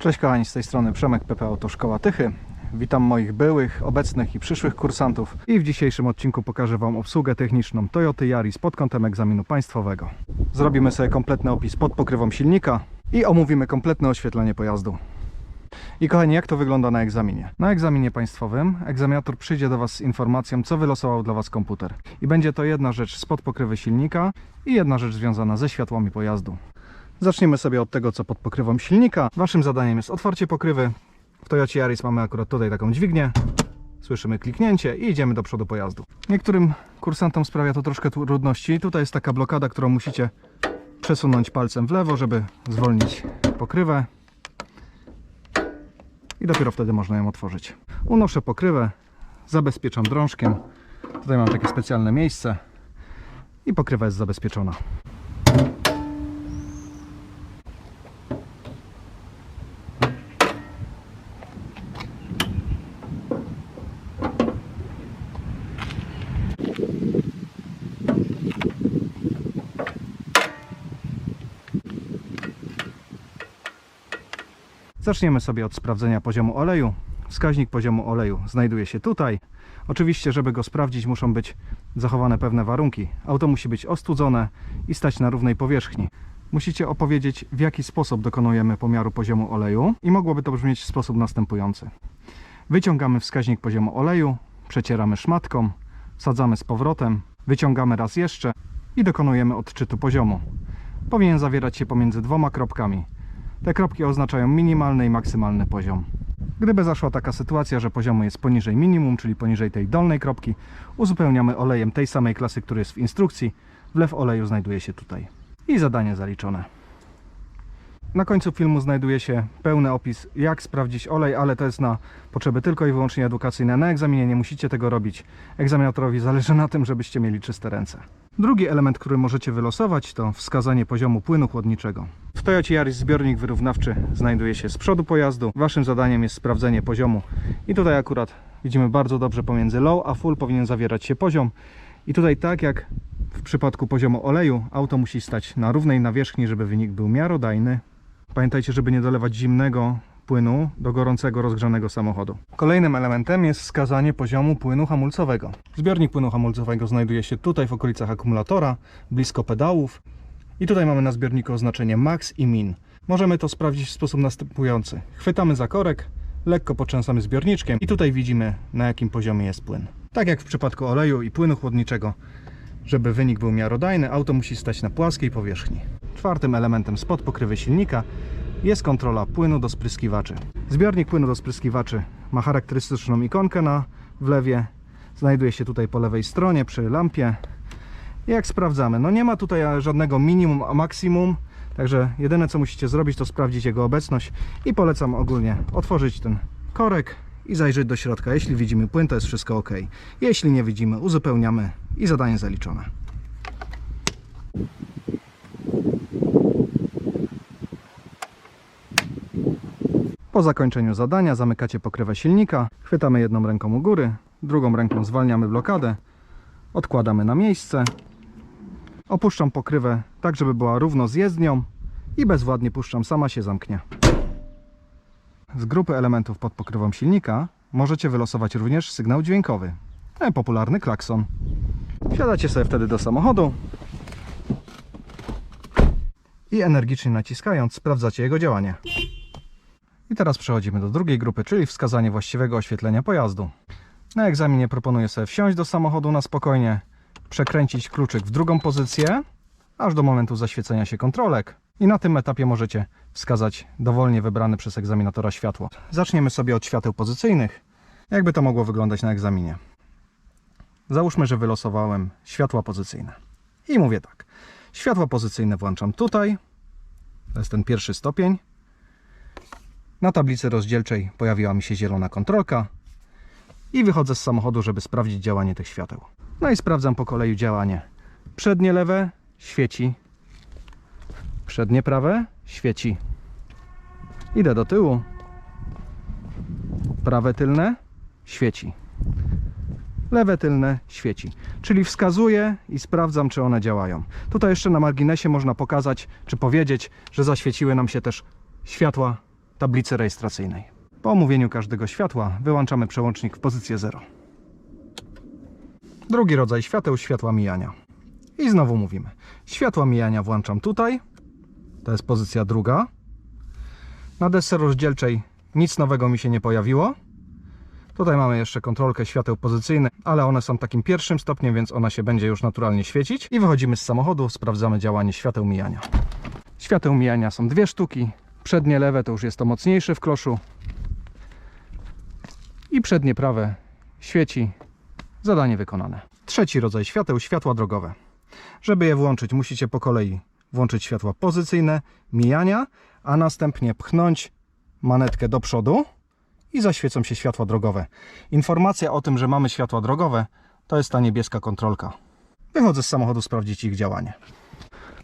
Cześć kochani, z tej strony Przemek PP Autoszkoła Tychy. Witam moich byłych, obecnych i przyszłych kursantów i w dzisiejszym odcinku pokażę Wam obsługę techniczną Toyota Yaris pod kątem egzaminu państwowego. Zrobimy sobie kompletny opis pod pokrywą silnika i omówimy kompletne oświetlenie pojazdu. I kochani, jak to wygląda na egzaminie? Na egzaminie państwowym egzaminator przyjdzie do Was z informacją, co wylosował dla Was komputer. I będzie to jedna rzecz spod pokrywy silnika i jedna rzecz związana ze światłami pojazdu. Zaczniemy sobie od tego, co pod pokrywą silnika. Waszym zadaniem jest otwarcie pokrywy. W Toyocie Yaris mamy akurat tutaj taką dźwignię. Słyszymy kliknięcie i idziemy do przodu pojazdu. Niektórym kursantom sprawia to troszkę trudności. Tutaj jest taka blokada, którą musicie przesunąć palcem w lewo, żeby zwolnić pokrywę. I dopiero wtedy można ją otworzyć. Unoszę pokrywę, zabezpieczam drążkiem. Tutaj mam takie specjalne miejsce i pokrywa jest zabezpieczona. Zaczniemy sobie od sprawdzenia poziomu oleju. Wskaźnik poziomu oleju znajduje się tutaj. Oczywiście, żeby go sprawdzić, muszą być zachowane pewne warunki. Auto musi być ostudzone i stać na równej powierzchni. Musicie opowiedzieć, w jaki sposób dokonujemy pomiaru poziomu oleju i mogłoby to brzmieć w sposób następujący. Wyciągamy wskaźnik poziomu oleju, przecieramy szmatką, wsadzamy z powrotem, wyciągamy raz jeszcze i dokonujemy odczytu poziomu. Powinien zawierać się pomiędzy dwoma kropkami. Te kropki oznaczają minimalny i maksymalny poziom. Gdyby zaszła taka sytuacja, że poziomu jest poniżej minimum, czyli poniżej tej dolnej kropki, uzupełniamy olejem tej samej klasy, który jest w instrukcji. Wlew oleju znajduje się tutaj. I zadanie zaliczone. Na końcu filmu znajduje się pełny opis, jak sprawdzić olej, ale to jest na potrzeby tylko i wyłącznie edukacyjne. Na egzaminie nie musicie tego robić. Egzaminatorowi zależy na tym, żebyście mieli czyste ręce. Drugi element, który możecie wylosować, to wskazanie poziomu płynu chłodniczego. W Toyocie Yaris zbiornik wyrównawczy znajduje się z przodu pojazdu. Waszym zadaniem jest sprawdzenie poziomu. I tutaj akurat widzimy bardzo dobrze pomiędzy low a full powinien zawierać się poziom. I tutaj tak jak w przypadku poziomu oleju, auto musi stać na równej nawierzchni, żeby wynik był miarodajny. Pamiętajcie, żeby nie dolewać zimnego płynu do gorącego, rozgrzanego samochodu. Kolejnym elementem jest wskazanie poziomu płynu hamulcowego. Zbiornik płynu hamulcowego znajduje się tutaj w okolicach akumulatora, blisko pedałów. I tutaj mamy na zbiorniku oznaczenie max i min. Możemy to sprawdzić w sposób następujący. Chwytamy za korek, lekko potrzęsamy zbiorniczkiem i tutaj widzimy na jakim poziomie jest płyn. Tak jak w przypadku oleju i płynu chłodniczego, żeby wynik był miarodajny, auto musi stać na płaskiej powierzchni. Czwartym elementem spod pokrywy silnika jest kontrola płynu do spryskiwaczy. Zbiornik płynu do spryskiwaczy ma charakterystyczną ikonkę na wlewie. Znajduje się tutaj po lewej stronie przy lampie. Jak sprawdzamy? No nie ma tutaj żadnego minimum, a maksimum. Także jedyne co musicie zrobić to sprawdzić jego obecność i polecam ogólnie otworzyć ten korek i zajrzeć do środka. Jeśli widzimy płyn, to jest wszystko ok. Jeśli nie widzimy, uzupełniamy i zadanie zaliczone. Po zakończeniu zadania zamykacie pokrywę silnika, chwytamy jedną ręką u góry, drugą ręką zwalniamy blokadę, odkładamy na miejsce, opuszczam pokrywę tak, żeby była równo z jezdnią i bezwładnie puszczam, sama się zamknie. Z grupy elementów pod pokrywą silnika możecie wylosować również sygnał dźwiękowy, e, popularny klakson. Wsiadacie sobie wtedy do samochodu i energicznie naciskając sprawdzacie jego działanie. I teraz przechodzimy do drugiej grupy, czyli wskazanie właściwego oświetlenia pojazdu. Na egzaminie proponuję sobie wsiąść do samochodu na spokojnie, przekręcić kluczyk w drugą pozycję, aż do momentu zaświecenia się kontrolek. I na tym etapie możecie wskazać dowolnie wybrane przez egzaminatora światło. Zaczniemy sobie od świateł pozycyjnych. Jakby to mogło wyglądać na egzaminie. Załóżmy, że wylosowałem światła pozycyjne. I mówię tak. Światła pozycyjne włączam tutaj. To jest ten pierwszy stopień. Na tablicy rozdzielczej pojawiła mi się zielona kontrolka i wychodzę z samochodu, żeby sprawdzić działanie tych świateł. No i sprawdzam po kolei działanie. Przednie lewe świeci. Przednie prawe świeci. Idę do tyłu. Prawe tylne świeci. Lewe tylne świeci. Czyli wskazuję i sprawdzam, czy one działają. Tutaj jeszcze na marginesie można pokazać, czy powiedzieć, że zaświeciły nam się też światła tablicy rejestracyjnej. Po omówieniu każdego światła wyłączamy przełącznik w pozycję 0. Drugi rodzaj świateł, światła mijania. I znowu mówimy. Światła mijania włączam tutaj. To jest pozycja druga. Na desce rozdzielczej nic nowego mi się nie pojawiło. Tutaj mamy jeszcze kontrolkę świateł pozycyjnych, ale one są takim pierwszym stopniem, więc ona się będzie już naturalnie świecić. I wychodzimy z samochodu, sprawdzamy działanie świateł mijania. Świateł mijania są dwie sztuki. Przednie lewe to już jest to mocniejsze w kloszu. I przednie prawe świeci. Zadanie wykonane. Trzeci rodzaj świateł, światła drogowe. Żeby je włączyć, musicie po kolei włączyć światła pozycyjne, mijania, a następnie pchnąć manetkę do przodu i zaświecą się światła drogowe. Informacja o tym, że mamy światła drogowe, to jest ta niebieska kontrolka. Wychodzę z samochodu sprawdzić ich działanie.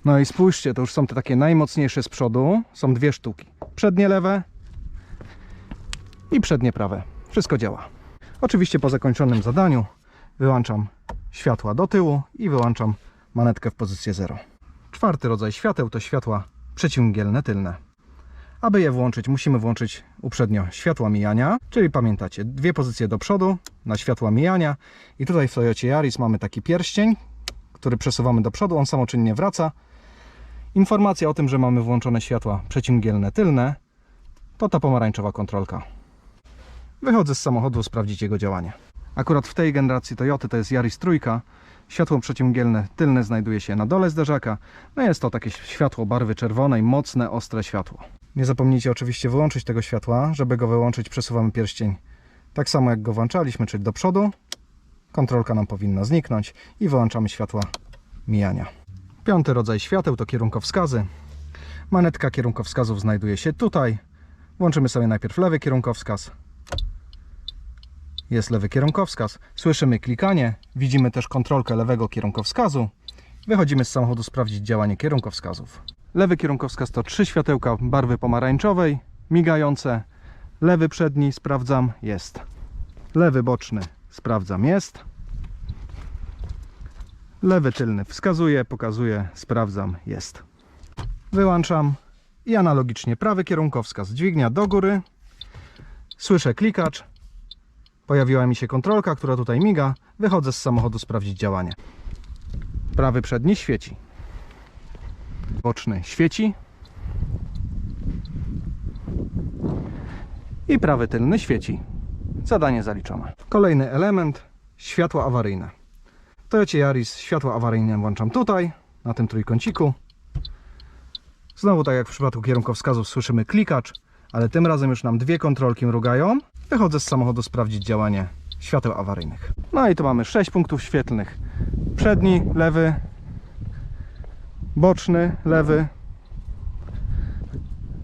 No i spójrzcie, to już są te takie najmocniejsze z przodu. Są dwie sztuki. Przednie lewe i przednie prawe. Wszystko działa. Oczywiście po zakończonym zadaniu wyłączam światła do tyłu i wyłączam manetkę w pozycję 0. Czwarty rodzaj świateł to światła przeciwmgielne tylne. Aby je włączyć, musimy włączyć uprzednio światła mijania, czyli pamiętacie, dwie pozycje do przodu na światła mijania i tutaj w Toyocie Yaris mamy taki pierścień, który przesuwamy do przodu, on samoczynnie wraca. Informacja o tym, że mamy włączone światła przeciwmgielne tylne, to ta pomarańczowa kontrolka. Wychodzę z samochodu sprawdzić jego działanie. Akurat w tej generacji Toyoty to jest Yaris trójka. Światło przeciwmgielne tylne znajduje się na dole zderzaka. No jest to takie światło barwy czerwonej, mocne, ostre światło. Nie zapomnijcie oczywiście wyłączyć tego światła. Żeby go wyłączyć przesuwamy pierścień tak samo jak go włączaliśmy, czyli do przodu. Kontrolka nam powinna zniknąć i wyłączamy światła mijania. Piąty rodzaj świateł to kierunkowskazy. Manetka kierunkowskazów znajduje się tutaj. Włączymy sobie najpierw lewy kierunkowskaz. Jest lewy kierunkowskaz. Słyszymy klikanie. Widzimy też kontrolkę lewego kierunkowskazu. Wychodzimy z samochodu sprawdzić działanie kierunkowskazów. Lewy kierunkowskaz to trzy światełka barwy pomarańczowej, migające. Lewy przedni sprawdzam, jest. Lewy boczny sprawdzam, jest. Lewy tylny wskazuje, pokazuje, sprawdzam, jest. Wyłączam i analogicznie prawy kierunkowskaz dźwignia do góry. Słyszę klikacz. Pojawiła mi się kontrolka, która tutaj miga. Wychodzę z samochodu sprawdzić działanie. Prawy przedni świeci. Boczny świeci. I prawy tylny świeci. Zadanie zaliczone. Kolejny element światła awaryjne. W Toyocie Yaris światła awaryjne włączam tutaj, na tym trójkąciku. Znowu tak jak w przypadku kierunkowskazów słyszymy klikacz, ale tym razem już nam dwie kontrolki mrugają. Wychodzę z samochodu sprawdzić działanie świateł awaryjnych. No i tu mamy 6 punktów świetlnych. Przedni, lewy, boczny, lewy,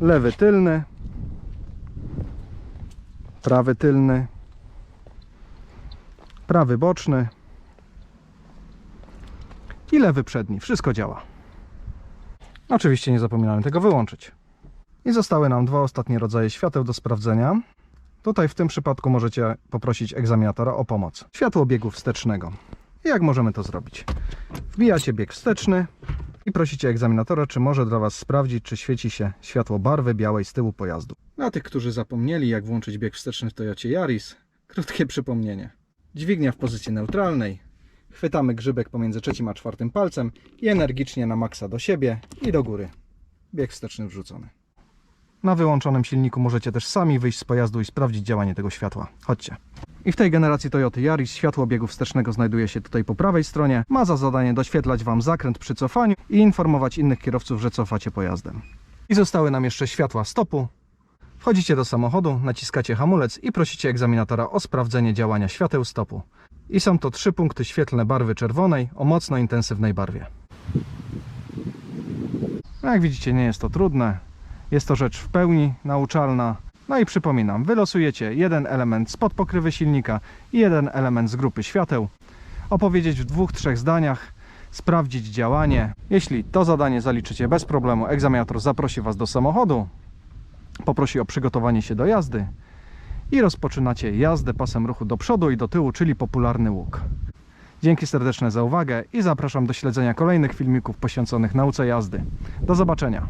lewy tylny, prawy tylny, prawy boczny i lewy przedni. Wszystko działa. Oczywiście nie zapominamy tego wyłączyć. I zostały nam dwa ostatnie rodzaje świateł do sprawdzenia. Tutaj w tym przypadku możecie poprosić egzaminatora o pomoc. Światło biegu wstecznego. Jak możemy to zrobić? Wbijacie bieg wsteczny i prosicie egzaminatora, czy może dla Was sprawdzić, czy świeci się światło barwy białej z tyłu pojazdu. Dla tych, którzy zapomnieli, jak włączyć bieg wsteczny w Toyocie Yaris, krótkie przypomnienie. Dźwignia w pozycji neutralnej. Chwytamy grzybek pomiędzy trzecim a czwartym palcem i energicznie na maksa do siebie i do góry. Bieg wsteczny wrzucony. Na wyłączonym silniku możecie też sami wyjść z pojazdu i sprawdzić działanie tego światła. Chodźcie. I w tej generacji Toyota Yaris światło biegu wstecznego znajduje się tutaj po prawej stronie. Ma za zadanie doświetlać Wam zakręt przy cofaniu i informować innych kierowców, że cofacie pojazdem. I zostały nam jeszcze światła stopu. Wchodzicie do samochodu, naciskacie hamulec i prosicie egzaminatora o sprawdzenie działania świateł stopu. I są to trzy punkty świetlne barwy czerwonej o mocno intensywnej barwie. Jak widzicie, nie jest to trudne. Jest to rzecz w pełni nauczalna. No i przypominam, wylosujecie jeden element spod pokrywy silnika i jeden element z grupy świateł. Opowiedzieć w dwóch, trzech zdaniach, sprawdzić działanie. Jeśli to zadanie zaliczycie bez problemu, egzaminator zaprosi Was do samochodu, poprosi o przygotowanie się do jazdy i rozpoczynacie jazdę pasem ruchu do przodu i do tyłu, czyli popularny łuk. Dzięki serdeczne za uwagę i zapraszam do śledzenia kolejnych filmików poświęconych nauce jazdy. Do zobaczenia.